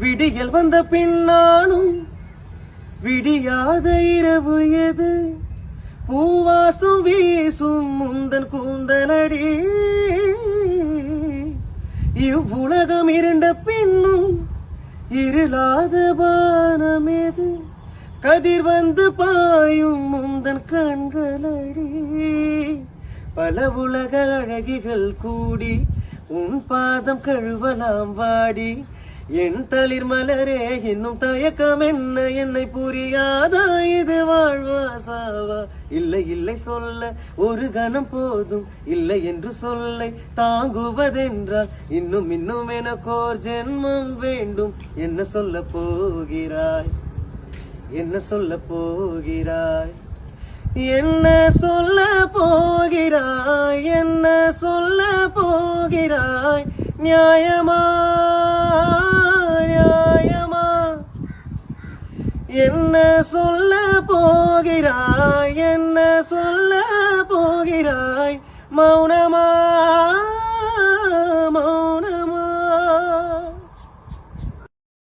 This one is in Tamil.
விடியல் வந்த பின்னாலும் விடியாத இரவு எது? பூவாசம் வீசும் முந்தன் கூந்தலடி இவ்வுலகம் இருண்ட பின்னும் இருளாத பானம் எது? கதிர் வந்து பாயும் முந்தன் கண்களடி பல உலக அழகிகள் கூடி உன் பாதம் கழுவலாம் வாடி. என் தளிர் மலரே இன்னும் தயக்கம் என்ன? என்னை புரியாதா? இது வாழ்வா சாவா? இல்லை இல்லை சொல்ல. ஒரு கணம் போதும் இல்லை என்று சொல்லை. தாங்குவதென்றால் இன்னும் இன்னும் எனக்கோர் ஜென்மம் வேண்டும். என்ன சொல்ல போகிறாய்? என்ன சொல்ல போகிறாய்? என்ன சொல்ல போகிறாய்? என்ன சொல்ல போகிறாய்? நியாயமா நியாயமா என்ன சொல்ல போகிறாய்? என்ன சொல்ல போகிறாய்? மௌனமா